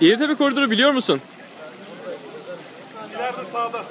İritepe koridoru biliyor musun? İleride sağda.